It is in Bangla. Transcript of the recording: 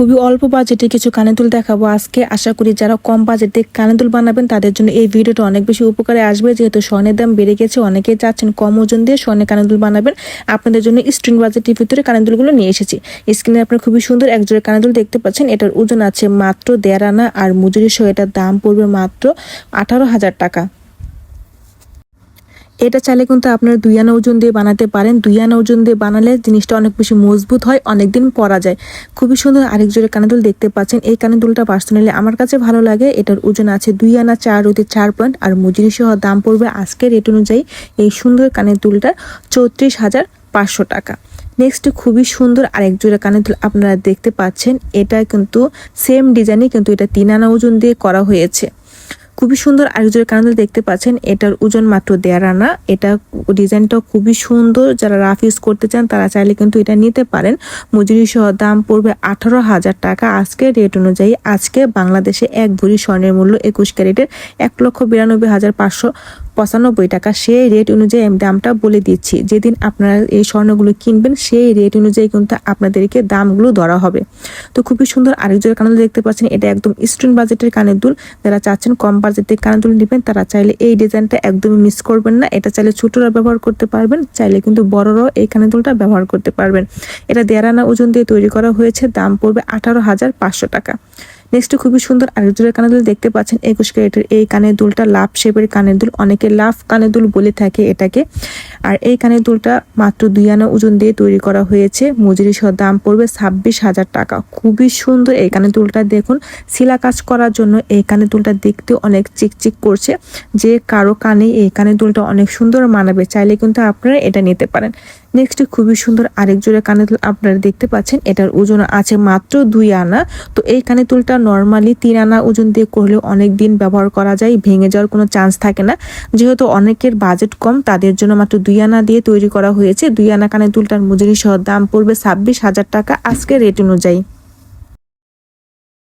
খুবই অল্প বাজেটে কিছু কানের দুল দেখাবো। আজকে আশা করি যারা কম বাজেটে কানের দুল বানাবেন, তাদের জন্য এই ভিডিওটা অনেক বেশি উপকারে আসবে। যেহেতু স্বর্ণের দাম বেড়ে গেছে, অনেকেই চাচ্ছেন কম ওজন দিয়ে স্বর্ণের কানের দুল বানাবেন। আপনাদের জন্য স্ট্রিং বাজেটের ভিতরে কানের দুলগুলো নিয়ে এসেছি। স্ক্রিনে আপনার খুবই সুন্দর একজোড়া কানের দুল দেখতে পাচ্ছেন। এটার ওজন আছে মাত্র দেড় আনা আর মজুরি সহ এটার দাম পড়বে মাত্র আঠারো হাজার টাকা। এটা চাইলে কিন্তু আপনারা দুই আনা ওজন দিয়ে বানাতে পারেন। দুই আনা ওজন দিয়ে বানালে জিনিসটা অনেক বেশি মজবুত হয়, অনেকদিন পরা যায়। খুবই সুন্দর আরেক জোড়ে কানেদুল দেখতে পাচ্ছেন। এই কানেদুলটা পার্সোনালি আমার কাছে ভালো লাগে। এটার ওজন আছে দুই আনা চার হতে চার পয়েন্ট আর মজুরি সহ দাম পড়বে আজকের রেট অনুযায়ী এই সুন্দর কানের দুলটার চৌত্রিশ হাজার পাঁচশো টাকা। নেক্সট খুবই সুন্দর আরেক জোড়া কানের দুল আপনারা দেখতে পাচ্ছেন। এটা কিন্তু সেম ডিজাইনই কিন্তু এটা তিন আনা ওজন দিয়ে করা হয়েছে। খুবই সুন্দর আরেকজোড়া কানাল দেখতে পাচ্ছেন, এটার ওজন মাত্র দেড় আনা। এটা ডিজাইনটা খুবই সুন্দর। যারা রাফ ইউজ করতে চান, তারা চাইলে কিন্তু এটা নিতে পারেন। মজুরি সহ দাম পড়বে আঠারো হাজার টাকা। আজকে রেট অনুযায়ী আজকে বাংলাদেশে এক ভরি স্বর্ণের মূল্য একুশ ক্যারেটের এক লক্ষ বিরানব্বই হাজার পাঁচশো পঁচানব্বই টাকা, সেই রেট অনুযায়ী আমি দামটা বলে দিচ্ছি। যেদিন আপনারা এই স্বর্ণগুলো কিনবেন, সেই রেট অনুযায়ী কিন্তু আপনাদেরকে দামগুলো ধরা হবে। তো খুবই সুন্দর আরেক জোড়া কানের দেখতে পাচ্ছেন, এটা একদম স্টুডেন্ট বাজেটের কানের দুল। যারা চাচ্ছেন কম বাজেটের কানের দুল নেবেন, তারা চাইলে এই ডিজাইনটা একদমই মিস করবেন না। এটা চাইলে ছোটরা ব্যবহার করতে পারবেন, চাইলে কিন্তু বড়রাও এই কানের দুলটা ব্যবহার করতে পারবেন। এটা দেড় আনা ওজন দিয়ে তৈরি করা হয়েছে, দাম পড়বে আঠারো হাজার পাঁচশো টাকা। নেক্সট খুবই সুন্দর। আরেক জোড়া কানের দুল দেখতে পাচ্ছেন, একুশ ক্যারেটের এই কানের দুলটা লাভ শেপের কানের দুল। অনেকে লাভ কানের দুল বলে থাকে এটাকে। আর এই কানের দুলটা মাত্র দুই আনা ওজন দিয়ে তৈরি করা হয়েছে। মজুরি সহ দাম পড়বে ছাব্বিশ হাজার টাকা। খুবই সুন্দর এই কানের দুলটা দেখুন। শিলা কাজ করার জন্য এই কানের দুলটা দেখতে অনেক চিকচিক করছে। যে কারও কানে এই কানের দুলটা অনেক সুন্দর মানাবে, চাইলে কিন্তু আপনারা এটা নিতে পারেন। নেক্সট খুবই সুন্দর আরেক জোড়া কানের দুল আপনারা দেখতে পাচ্ছেন, এটার ওজন আছে মাত্র দুই আনা। তো এই কানের দুলটা নর্মালি তিন আনা ওজন দিয়ে করলে অনেক দিন ব্যবহার করা যায়, ভেঙে যাওয়ার কোনো চান্স থাকে না। যেহেতু অনেকের বাজেট কম, তাদের জন্য মাত্র দুই আনা দিয়ে তৈরি করা হয়েছে। দুই আনা কানের দুলটার মজুরি সহ দাম পড়বে ছাব্বিশ হাজার টাকা আজকে রেট অনুযায়ী।